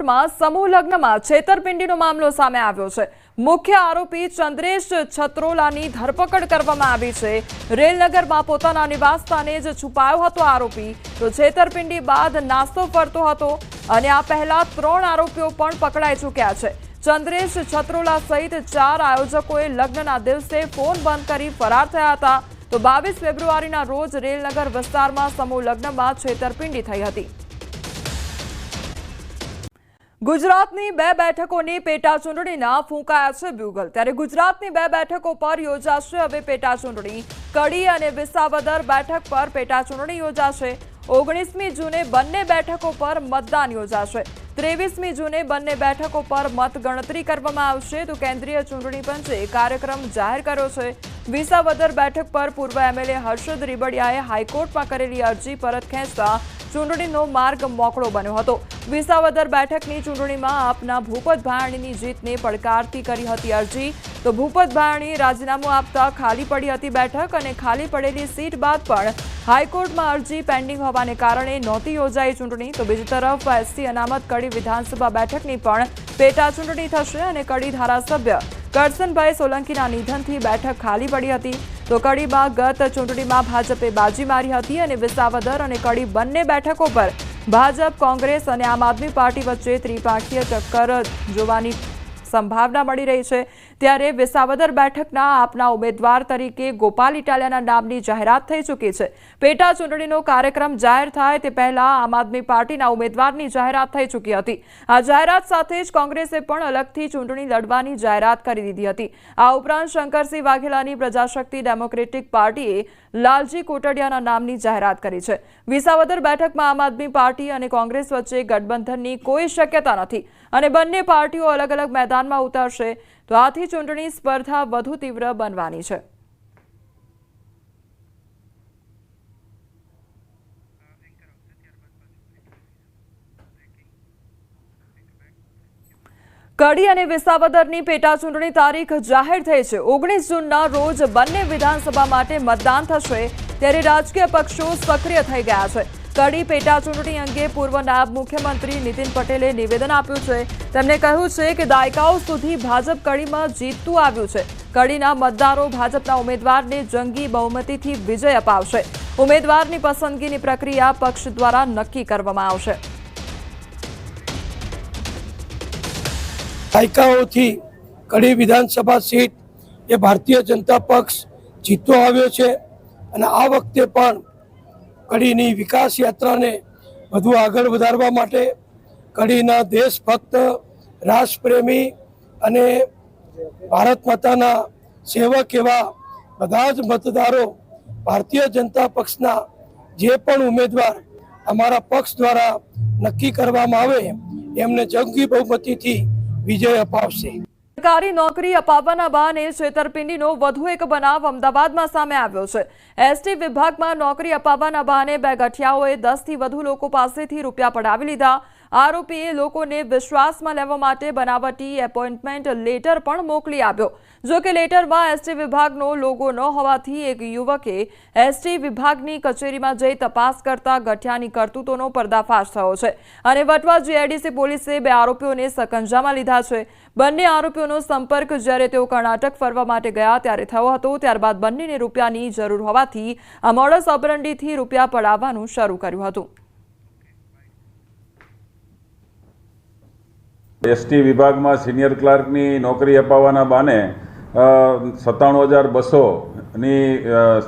હાઈકોર્ટમાં સમૂહ લગ્નમાં છેતરપિંડીનો મામલો સામે આવ્યો છે. મુખ્ય આરોપી ચંદ્રેશ છત્રોલાની ધરપકડ કરવામાં આવી છે. રેલનગરમાં પોતાના નિવાસસ્થાને જ છુપાયો હતો આરોપી. તો છેતરપિંડી બાદ નાસ્તો ફરતો હતો અને આ પહેલા ત્રણ આરોપીઓ પણ પકડાઈ ચૂક્યા છે. ચંદ્રેશ છત્રોલા સહિત ચાર આયોજકોએ લગ્નના દિવસે ફોન બંધ કરી ફરાર થયા હતા. તો બાવીસ ફેબ્રુઆરીના રોજ રેલનગર વિસ્તારમાં સમૂહ લગ્નમાં છેતરપિંડી થઈ હતી. ગુજરાતની બે બેઠકોની પેટા ચૂંટણીના ફૂંકાયા છે બ્યુગલ ત્યારે ગુજરાતની બે બેઠકો પર યોજાશે હવે પેટા ચૂંટણી. કડી અને વિસાવદર બેઠક પર પેટા ચૂંટણી યોજાશે. ઓગણીસમી જૂને બંને બેઠકો પર મતદાન યોજાશે. ત્રેવીસમી જૂને બંને બેઠકો પર મતગણતરી કરવામાં આવશે તો કેન્દ્રીય ચૂંટણી પંચે કાર્યક્રમ જાહેર કર્યો છે. વિસાવદર બેઠક પર પૂર્વ એમએલએ હર્ષદ રીબડિયાએ હાઈકોર્ટમાં કરેલી અરજી પરત ખેંચતા ચૂંટણીનો માર્ગ મોકળો બન્યો હતો. વિસાવદર બેઠકની ચૂંટણીમાં આપના ભૂપત ભાયાણીની જીતને પડકારતી કરી હતી અરજી. તો ભૂપત ભાયાણી રાજીનામું આપતા ખાલી પડી હતી બેઠક અને ખાલી પડેલી સીટ બાદ પણ હાઈકોર્ટમાં અરજી પેન્ડિંગ હોવાને કારણે નહોતી યોજાઈ ચૂંટણી. તો બીજી તરફ એસસી અનામત કડી વિધાનસભા બેઠકની પણ પેટા ચૂંટણી થશે અને કડી ધારાસભ્ય કરસનભાઈ સોલંકીના નિધનથી બેઠક ખાલી પડી હતી. તો કડીમાં ગત ચૂંટણીમાં ભાજપે બાજી મારી હતી અને વિસાવદર અને કડી બંને બેઠકો પર ભાજપ, કોંગ્રેસ અને આમ આદમી પાર્ટી વચ્ચે ત્રિપાંખીય ટક્કર જોવાની સંભાવના મળી રહી છે. ત્યારે વિસાવદર બેઠકના આપના ઉમેદવાર તરીકે ગોપાલ ઇટાલિયાના નામની જાહેરાત થઈ ચૂકી છે. પેટા ચૂંટણીનો કાર્યક્રમ જાહેર થાય તે પહેલા આમ આદમી પાર્ટીના ઉમેદવારની જાહેરાત થઈ ચૂકી હતી. આ જાહેરાત સાથે જ કોંગ્રેસે પણ અલગથી ચૂંટણી લડવાની જાહેરાત કરી દીધી હતી. આ ઉપરાંત શંકરસિંહ વાઘેલાની પ્રજાશક્તિ ડેમોક્રેટિક પાર્ટીએ લાલજી કોટડિયાના નામની જાહેરાત કરી છે. વિસાવદર બેઠકમાં આમ આદમી પાર્ટી અને કોંગ્રેસ વચ્ચે ગઠબંધનની કોઈ શક્યતા નથી અને બંને પાર્ટીઓ અલગ અલગ મેદાનમાં ઉતરશે તો આથી ચૂંટણી સ્પર્ધા વધુ તીવ્ર બનવાની છે. કડી અને વિસાવદરની પેટા ચૂંટણી તારીખ જાહેર થઈ છે. ઓગણીસ જૂનના રોજ બંને વિધાનસભા માટે મતદાન થશે ત્યારે રાજકીય પક્ષો સક્રિય થઈ ગયા છે. કડી પેટા ચૂંટણી અંગે પૂર્વ નાયબ મુખ્યમંત્રી નીતિન પટેલે નિવેદન આપ્યું છે. તેમણે કહ્યું છે કે દાયકાઓ સુધી ભાજપ કડીમાં જીતતું આવ્યું છે. કડીના મતદારો ભાજપના ઉમેદવારને જંગી બહુમતીથી વિજય અપાવશે. ઉમેદવારની પસંદગીની પ્રક્રિયા પક્ષ દ્વારા નક્કી કરવામાં આવશે. દાયકાઓથી કડી વિધાનસભા સીટ એ ભારતીય જનતા પક્ષ જીતતો આવ્યો છે. અને આ વખતે પણ કડીની વિકાસ યાત્રાને વધુ આગળ વધારવા માટે કડીના દેશભક્ત રાષ્ટ્રપ્રેમી અને ભારત માતાના સેવક એવા બધા જ મતદારો ભારતીય જનતા પક્ષના જે પણ ઉમેદવાર અમારા પક્ષ દ્વારા નક્કી કરવામાં આવે, એમને જંગી બહુમતીથી વિજય અપાવશે. સરકારી નોકરી અપાવવાના બહાને છેતરપિંડીનો વધુ એક બનાવ અમદાવાદમાં સામે આવ્યો છે. એસટી વિભાગમાં નોકરી અપાવવાના બહાને બે ગઠિયાઓએ દસથી વધુ લોકો પાસેથી રૂપિયા પડાવી લીધા. આરોપીએ લોકોને વિશ્વાસમાં લેવા માટે બનાવટી એપોઇન્ટમેન્ટ લેટર પણ મોકલી આપ્યો. જો કે લેટરમાં એસટી વિભાગનો લોગો ન હોવાથી એક યુવકે એસટી વિભાગની કચેરીમાં જઈ તપાસ કરતા ગઠિયાની કરતૂતોનો પર્દાફાશ થયો છે. અને વટવા જીઆઈડીસી પોલીસે બે આરોપીઓને સકંજામાં લીધા છે. બંને આરોપીઓનો સંપર્ક જ્યારે તેઓ કર્ણાટક ફરવા માટે ગયા ત્યારે થયો હતો, ત્યારબાદ બંનેને રૂપિયાની જરૂર હોવાથી આ મોડસ ઓપરંડીથી રૂપિયા પડાવવાનું શરૂ કર્યું હતું. એસટી વિભાગમાં સિનિયર ક્લાર્કની નોકરી અપાવવાના બાને સત્તાણું હજાર બસોની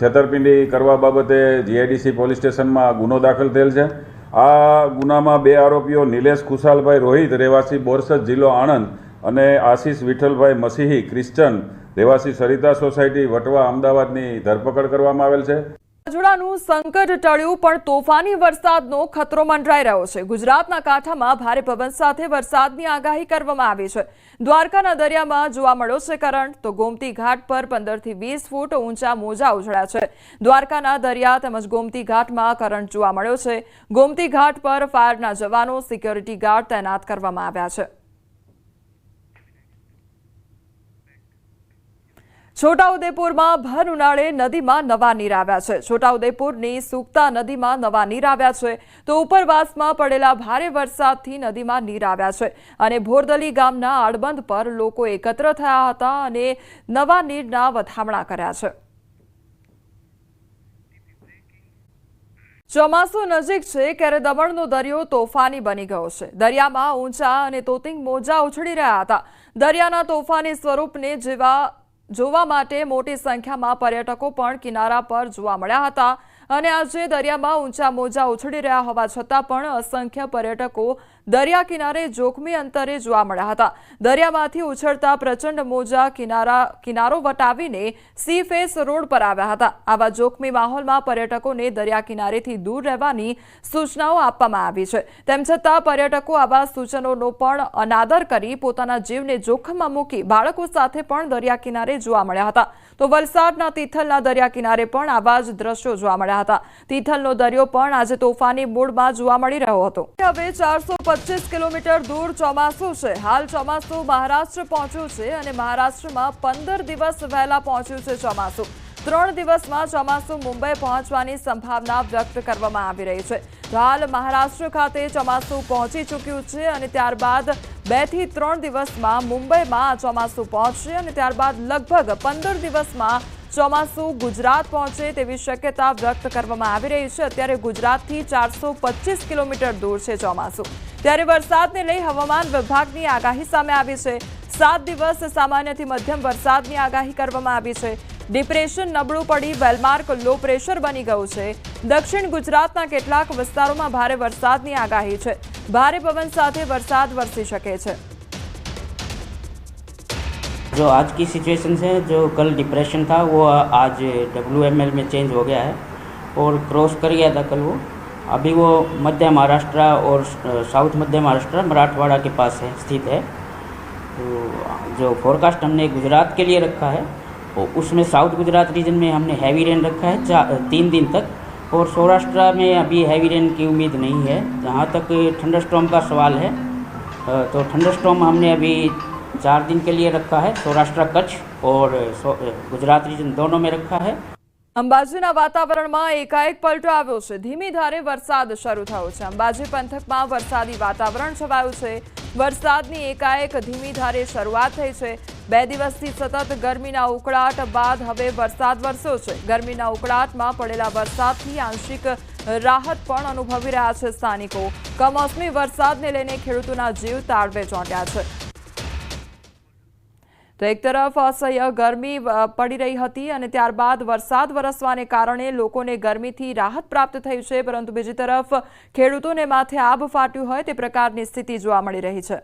છેતરપિંડી કરવા બાબતે જીઆઈડીસી પોલીસ સ્ટેશનમાં ગુનો દાખલ થયેલ છે. આ ગુનામાં બે આરોપીઓ નિલેશ ખુશાલભાઈ રોહિત, રહેવાસી બોરસદ જિલ્લો આણંદ અને આશીષ વિઠ્ઠલભાઈ મસીહી, ક્રિશ્ચન, રહેવાસી સરિતા સોસાયટી વટવા અમદાવાદની ધરપકડ કરવામાં આવેલ છે. રાજુલાનું સંકટ ટળ્યું, પણ તોફાની વરસાદનો ખતરો મંડરાઈ રહ્યો છે. ગુજરાતના કાંઠામાં ભારે પવન સાથે વરસાદની આગાહી કરવામાં આવી છે. દ્વારકાના દરિયામાં જોવા મળ્યો છે કરંટ, તો ગોમતી ઘાટ પર પંદરથી વીસ ફૂટ ઊંચા મોજા ઉછળ્યા છે. દ્વારકાના દરિયા તેમજ ગોમતી ઘાટમાં કરંટ જોવા મળ્યો છે. ગોમતી ઘાટ પર ફાયરના જવાનો સિક્યોરિટી ગાર્ડ તૈનાત કરવામાં આવ્યા છે. છોટાઉદેપુરમાં ભર ઉનાળે નદીમાં નવા નીર આવ્યા છે. છોટાઉદેપુરની સુકતા નદીમાં નવા નીર આવ્યા છે. તો ઉપરવાસમાં પડેલા ભારે વરસાદથી નદીમાં નીર આવ્યા છે અને ભોરદલી ગામના આડબંધ પર લોકો એકત્ર થયા હતા અને નવા નીરના વધામણા કર્યા છે. ચોમાસું નજીક છે ત્યારે દમણનો દરિયો તોફાની બની ગયો છે. દરિયામાં ઊંચા અને તોતિંગ મોજા ઉછળી રહ્યા હતા. દરિયાના તોફાની સ્વરૂપને જેવા જોવા માટે મોટી સંખ્યામાં પર્યટકો પણ કિનારા પર જોવા મળ્યા હતા. અને આજે દરિયામાં ઊંચા મોજા ઉછળી રહ્યા હોવા છતાં પણ અસંખ્ય પર્યટકો દરિયા કિનારે જોખમી અંતરે જોવા મળ્યા હતા. દરિયામાંથી ઉછળતા પ્રચંડ મોજા કિનારા, કિનારો વટાવીને સી ફેસ રોડ પર આવ્યા હતા. આવા જોખમી માહોલમાં પર્યટકોને દરિયા કિનારેથી દૂર રહેવાની સૂચનાઓ આપવામાં આવી છે. તેમ છતાં પર્યટકો આવા સૂચનોનો પણ અનાદર કરી પોતાના જીવને જોખમમાં મૂકી બાળકો સાથે પણ દરિયા કિનારે જોવા મળ્યા હતા. તો વલસાડના તિથલના દરિયા કિનારે પણ આવા જ દ્રશ્યો જોવા મળ્યા હતા. તિથલનો દરિયો પણ આજે તોફાની મૂડમાં જોવા મળી રહ્યો હતો. હવે ચારસો પચીસ કિલોમીટર દૂર ચોમાસું છે. હાલ ચોમાસું મહારાષ્ટ્ર પહોંચ્યું છે અને મહારાષ્ટ્રમાં પંદર દિવસ વહેલા પહોંચ્યું છે ચોમાસું. ત્રણ દિવસમાં ચોમાસું મુંબઈ પહોંચવાની સંભાવના વ્યક્ત કરવામાં આવી રહી છે. હાલ મહારાષ્ટ્ર ખાતે ચોમાસું પહોંચી ચૂક્યું છે અને ત્યારબાદ બેથી ત્રણ દિવસમાં મુંબઈમાં ચોમાસું પહોંચશે અને ત્યારબાદ લગભગ પંદર દિવસમાં ચોમાસું ગુજરાત પહોંચે તેવી શક્યતા વ્યક્ત કરવામાં આવી રહી છે. અત્યારે ગુજરાતથી ચારસો કિલોમીટર દૂર છે ચોમાસું. ત્યારે વરસાદને લઈ હવામાન વિભાગની આગાહી સામે આવી છે સાત દિવસ સામાન્યથી મધ્યમ વરસાદની આગાહી કરવામાં આવી છે ડિપ્રેશન નબળું પડી વેલમાર્ક લો પ્રેશર બની ગયું છે દક્ષિણ ગુજરાતના કેટલાક વિસ્તારોમાં ભારે વરસાદની આગાહી છે ભારે પવન સાથે વરસાદ વરસી શકે છે जो आज की सिचुएशन है जो कल डिप्रेशन था वो आज डब्ल्यू एम एल में चेंज हो गया है और क्रॉस कर गया था कल वो अभी वो मध्य महाराष्ट्र और साउथ मध्य महाराष्ट्र, मराठवाड़ा के पास है, स्थित है। तो जो फोरकास्ट हमने गुजरात के लिए रखा है वो उसमें साउथ गुजरात रीजन में हमने हैवी रेन रखा है तीन दिन तक। और सौराष्ट्र में अभी हैवी रेन की उम्मीद नहीं है। जहाँ तक ठंडर स्टॉम का सवाल है तो ठंडर स्टॉम हमने अभी चार दिन के लिए रखा है, सौराष्ट्र कच्छ और गुजरात रीजन दोनों में रखा है। અંબાજીના વાતાવરણમાં એકાએક પલટો આવ્યો છે. ધીમી ધારે વરસાદ શરૂ થયો છે. અંબાજી પંથકમાં વરસાદી વાતાવરણ છવાયું છે. વરસાદની એકાએક ધીમી ધારે શરૂઆત થઈ છે. બે દિવસથી સતત ગરમીના ઉકળાટ બાદ હવે વરસાદ વરસ્યો છે. ગરમીના ઉકળાટમાં પડેલા વરસાદથી આંશિક રાહત પણ અનુભવી રહ્યા છે સ્થાનિકો. કમોસમી વરસાદને લઈને ખેડૂતોના જીવ તાળવે ચોંટ્યા છે. તો એક તરફ અસહ્ય ગરમી પડી રહી હતી અને ત્યારબાદ વરસાદ વરસવાને કારણે લોકોને ગરમીથી રાહત પ્રાપ્ત થઈ છે. પરંતુ બીજી તરફ, ખેડૂતોને માથે આબ ફાટ્યું હોય તે પ્રકારની સ્થિતિ જોવા મળી રહી છે.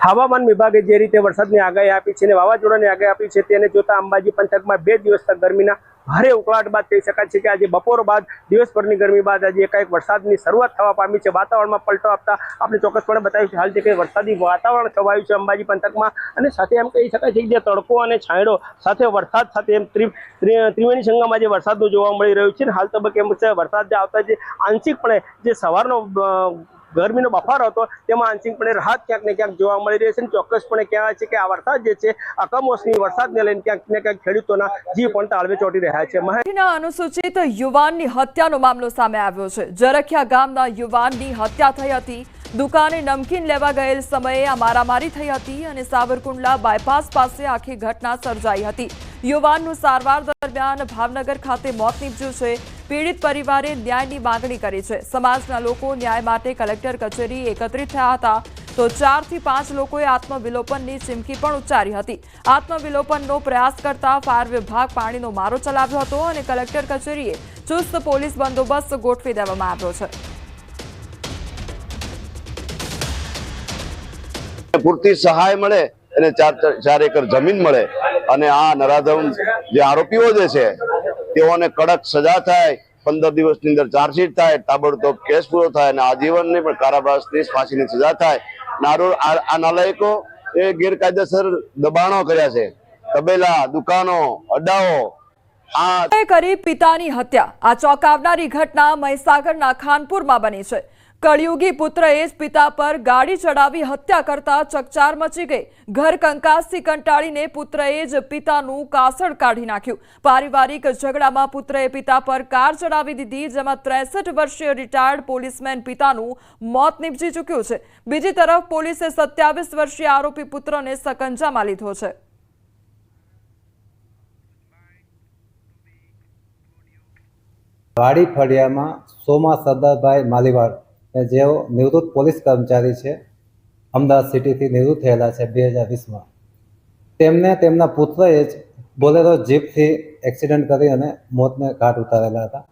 હવામાન વિભાગે જે રીતે વરસાદની આગાહી આપી છે અને વાવાઝોડાની આગાહી આપી છે તેને જોતા અંબાજી પંથકમાં બે દિવસ તક ગરમીના ભારે ઉકળાટ બાદ કહી શકાય છે કે આજે બપોર બાદ, દિવસભરની ગરમી બાદ આજે એકાએક વરસાદની શરૂઆત થવા પામી છે. વાતાવરણમાં પલટો આપતા આપણે ચોક્કસપણે બતાવ્યું છે. હાલ છે કે વરસાદી વાતાવરણ છવાયું છે અંબાજી પંથકમાં અને સાથે એમ કહી શકાય છે કે જે તડકો અને છાંયડો સાથે વરસાદ સાથે એમ ત્રિ, ત્રિ- ત્રિવેણી સંગમમાં જે વરસાદનું જોવા મળી રહ્યું છે. હાલ તબક્કે એમ વરસાદ જે આવતા જે આંશિકપણે જે સવારનો ગરમીનો બફારો હતો, તેમાં આંશિકપણે રાહત ક્યાંક ને ક્યાંક જોવા મળી રહી છે અને ચોક્કસપણે કહેવાય છે કે આ વરસાદ જે છે, આ કમોસમી વરસાદને લઈને ક્યાંક ને ક્યાંક ખેડૂતોના જીવ પણ તાળવે ચોટી રહ્યા છે. અનુસૂચિત યુવાનની હત્યાનો મામલો સામે આવ્યો છે. જરખિયા ગામના યુવાનની હત્યા થઈ હતી. દુકાને નમકીન લેવા ગયેલ સમયે આ મારામારી થઈ હતી અને સાવરકુંડલા બાયપાસ પાસે આખી ઘટના સર્જાઈ હતી. યુવાનનું સારવાર દરમિયાન ભાવનગર ખાતે મોત નીપજ્યું છે. પીડિત પરિવારે ન્યાયની માંગણી કરી છે. સમાજના લોકો ન્યાય માટે કલેક્ટર કચેરી એકત્રિત થયા હતા તો ચારથી પાંચ લોકોએ આત્મવિલોપનની ચીમકી પણ ઉચ્ચારી હતી. આત્મવિલોપનનો પ્રયાસ કરતા ફાયર વિભાગ પાણીનો મારો ચલાવ્યો હતો અને કલેક્ટર કચેરીએ ચુસ્ત પોલીસ બંદોબસ્ત ગોઠવી દેવામાં આવ્યો છે. પૂરતી સહાય મળે અને ચાર ચાર એકર જમીન મળે અને આ નરાધમ જે આરોપીઓ જે છે તેઓને કડક સજા થાય, પંદર દિવસની અંદર ચાર્જશીટ થાય, તાબડતોબ કેસ પૂરો થાય અને આજીવનની પણ કારાવાસની ફાંસીની સજા થાય. નારો આ નાલાયકો એ ગેરકાયદેસર દબાણો કર્યા છે. તબેલા, દુકાનો, અડાઓ, આ કરી પિતાની હત્યા. આ ચોંકાવનારી ઘટના મહીસાગરના ખાનપુરમાં બની છે. કળિયુગી પુત્રએ જ પિતા પર ગાડી ચડાવી હત્યા કરતા ચકચાર મચી ગઈ. ઘર કંકાસથી કંટાળીને પુત્રએ જ પિતાનું કાસળ કાઢી નાખ્યું. પારિવારિક ઝઘડામાં પુત્રએ પિતા પર કાર ચડાવી દીધી, જેમાં ત્રેસઠ વર્ષીય રિટાયર્ડ પોલીસમેન પિતાનું મોત નીપજી ચૂક્યું છે. બીજી તરફ પોલીસે સત્યાવીસ વર્ષીય આરોપી પુત્રને સકંજામાં લીધો છે. વાડી ફળિયામાં સોમા સરદારભાઈ માલીવાડ કે જેઓ નિવૃત્ત પોલીસ કર્મચારી છે, અમદાવાદ સિટીથી નિવૃત્ત થયેલા છે બે હજાર વીસમાં. તેમને તેમના પુત્રએ જ બોલેરો જીપથી એક્સિડન્ટ કરી અને મોતને ઘાટ ઉતારેલા હતા.